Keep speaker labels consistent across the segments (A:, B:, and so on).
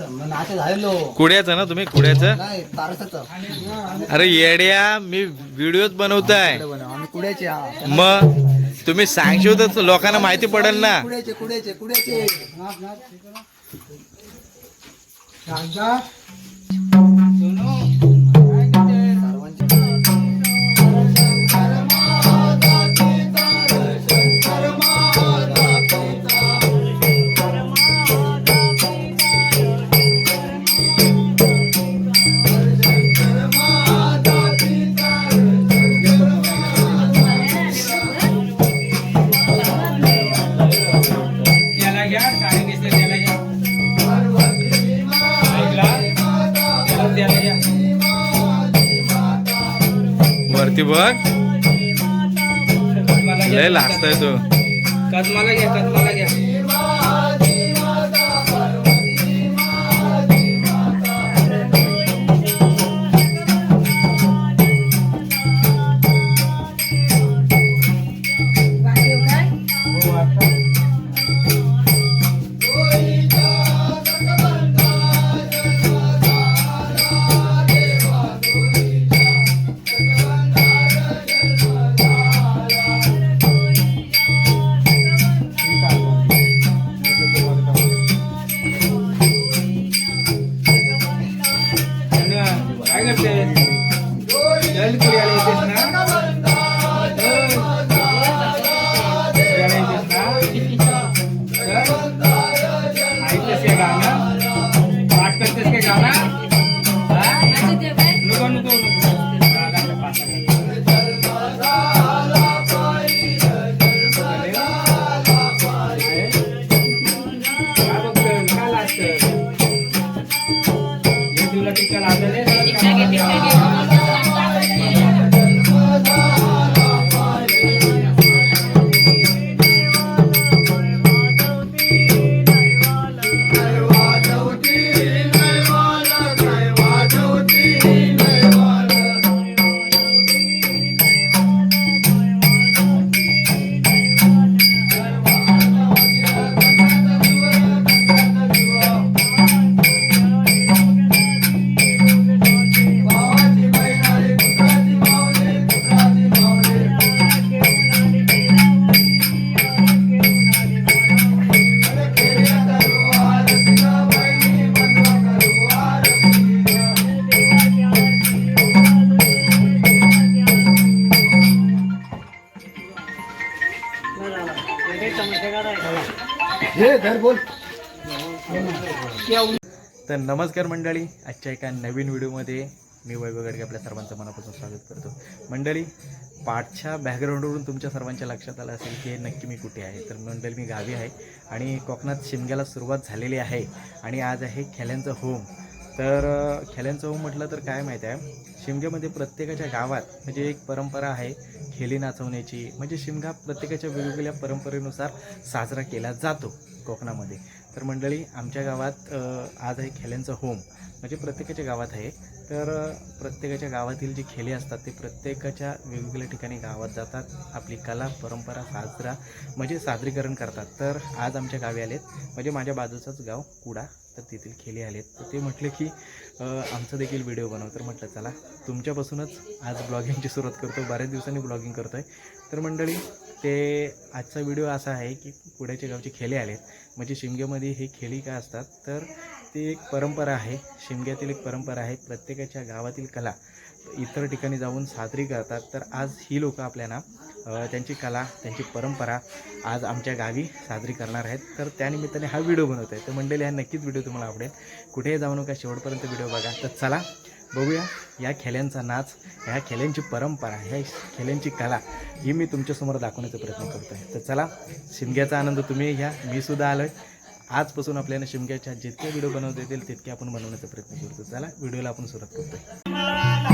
A: झालेलो.
B: कुड्याचं ना तुम्ही कुड्याचं?
A: नाही तारसाचं.
B: अरे येड्या मी व्हिडिओच बनवताय.
A: आम्ही कुड्याचे हा
B: मग तुम्ही सांगशील तर लोकांना माहिती पडेल ना.
A: कुड्याचे कुड्याचे कुड्याचे.
C: घ्या साडी नेसले त्याला घ्या. ऐकला? त्याला घ्या.
B: वरती बघ. लय लाजताय तो.
C: कदमाला घ्या कदमाला घ्या. हे तुला
A: बोल.
B: तर नमस्कार मंडळी आजच्या एका नवीन व्हिडिओमध्ये मी वैभव गडके आपल्या सर्वांचं मनापासून स्वागत करतो. मंडळी पाठच्या बॅकग्राऊंडवरून तुमच्या सर्वांच्या लक्षात आलं असेल की हे नक्की मी कुठे आहे. तर मंडळी मी गावी आहे आणि कोकणात शिमग्याला सुरुवात झालेली आहे आणि आज आहे खेल्यांचं होम तर खेल्यांचं म्हटलं तर काय माहीत आहे? शिमग्यामध्ये प्रत्येकाच्या गावात म्हणजे एक परंपरा आहे खेली नाचवण्याची. म्हणजे शिमगा प्रत्येकाच्या वेगवेगळ्या परंपरेनुसार साजरा केला जातो कोकणामध्ये. तर मंडळी आमच्या गावात आज आहे खेल्यांचं होम. म्हणजे प्रत्येकाच्या गावात आहे. तर प्रत्येकाच्या गावातील जी खेले असतात ते प्रत्येकाच्या वेगवेगळ्या ठिकाणी गावात जातात. आपली कला परंपरा साजरा म्हणजे सादरीकरण करतात. तर आज आमच्या गावी आलेत. म्हणजे माझ्या बाजूचंच गाव कुडा तर तेथील खेले आलेत. तर ते म्हटलं की आमचं देखील व्हिडिओ बनव. तर म्हटलं चला तुमच्यापासूनच आज ब्लॉगिंगची सुरुवात करतो. बऱ्याच दिवसांनी ब्लॉगिंग करतो आहे तर मंडळी ते आजचा व्हिडिओ असा आहे की पुण्याच्या गावचे खेळे आलेत. म्हणजे शिमग्यामध्ये हे खेळी का असतात? तर ती एक परंपरा आहे. शिमग्यातील एक परंपरा आहे प्रत्येकाच्या गावातील कला. इतर ठिकाणी जाऊन साजरी करतात. तर आज ही लोकं आपल्याला त्यांची कला त्यांची परंपरा आज आमच्या गावी साजरी करणार आहेत. तर त्यानिमित्ताने हा व्हिडिओ बनवत आहे तर मंडळी हा नक्कीच व्हिडिओ तुम्हाला आवडेल. कुठेही जाऊ नका शेवटपर्यंत व्हिडिओ बघा. तर चला बघूया या खेल्यांचा नाच ह्या खेल्यांची परंपरा ह्या खेल्यांची कला ही मी तुमच्यासमोर दाखवण्याचा प्रयत्न करतो आहे तर चला शिमग्याचा आनंद तुम्ही घ्या मी सुद्धा आलो आहे आजपासून आपल्याला शिमग्याच्या जितके व्हिडिओ बनवता येतील तितके आपण बनवण्याचा प्रयत्न करतो चला व्हिडिओला आपण सुरुवात करतोय.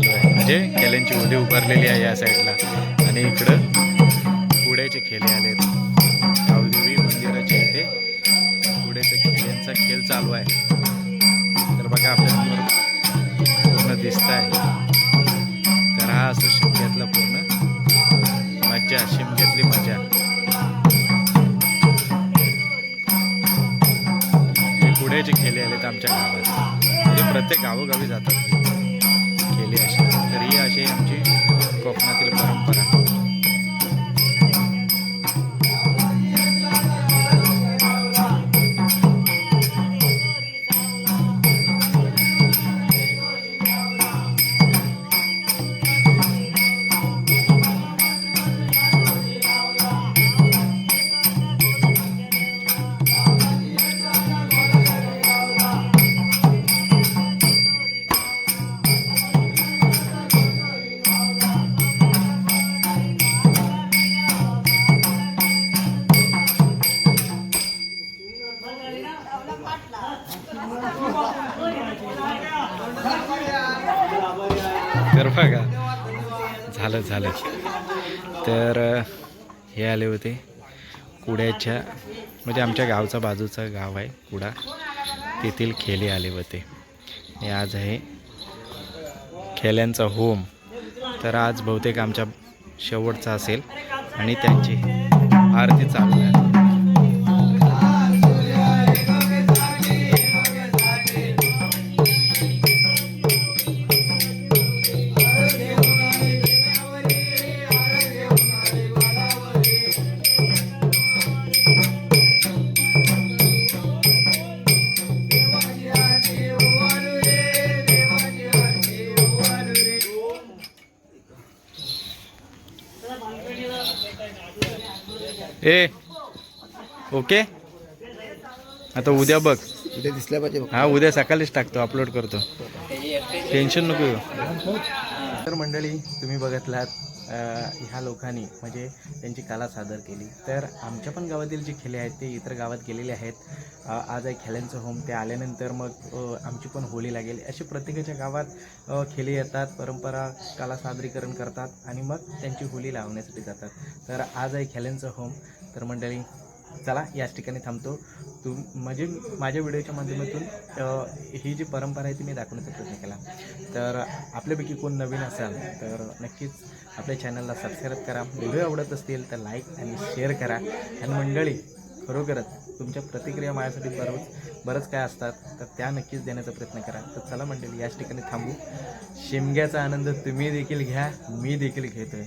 B: चालू आहे म्हणजे खेल्यांची उदी उभारलेली आहे या साईडला. आणि इकडं पुड्याचे खेळे आहेत गावदेवी मंदिराच्या इथे पुड्याच्या खेळ्यांचा खेळ चालू आहे. तर बघा आपल्यासमोर पूर्ण दिसत आहे तर हा असो शिमग्यातला पूर्ण मजा शिमग्यातली मजा हे पुण्याचे खेळे आलेत आमच्या गावात. म्हणजे प्रत्येक गावोगावी जातात. तर ही अशी आमची कोकणातील परंपरा. झालं झालं. तर हे आले होते कुड्याच्या म्हणजे आमच्या गावचा बाजूचा गाव आहे कुडा. तेथील खेले आले होते. आणि आज आहे खेल्यांचा होम. तर आज बहुतेक आमच्या शेवटचा असेल आणि त्यांची आरती चालू आहे. ए ओके? आता उद्या बघ.
A: उद्या दिसल्या पाहिजे.
B: हा उद्या सकाळीच टाकतो अपलोड करतो. टेन्शन नको तर मंडळी तुम्ही बघितलात ह्या लोकांनी म्हणजे त्यांची कला सादर केली. तर आमच्या पण गावातील जे खेळे आहेत ते इतर गावात गेलेले आहेत. आज आहे खेळ्यांचं होम ते आल्यानंतर मग आमची पण होळी लागेल. असे प्रत्येकाच्या गावात खेळे येतात परंपरा कला सादरीकरण करतात आणि मग त्यांची होळी लावण्यासाठी जातात. तर आज आहे खेळ्यांचं होम तर मंडळी चला याच ठिकाणी थांबतो. तू म्हणजे माझ्या व्हिडिओच्या माध्यमातून ही जी परंपरा आहे ती मी दाखवण्याचा प्रयत्न केला. तर आपल्यापैकी कोण नवीन असाल तर नक्कीच आपल्या चॅनलला सबस्क्राईब करा. व्हिडिओ आवडत असतील तर लाईक आणि शेअर करा. आणि मंडळी खरोखरच तुमच्या प्रतिक्रिया माझ्यासाठी बरोच बरंच काय असतात तर त्या नक्कीच देण्याचा प्रयत्न करा. तर चला मंडळी याच ठिकाणी थांबू. शिमग्याचा आनंद तुम्ही देखील घ्या मी देखील घेतोय.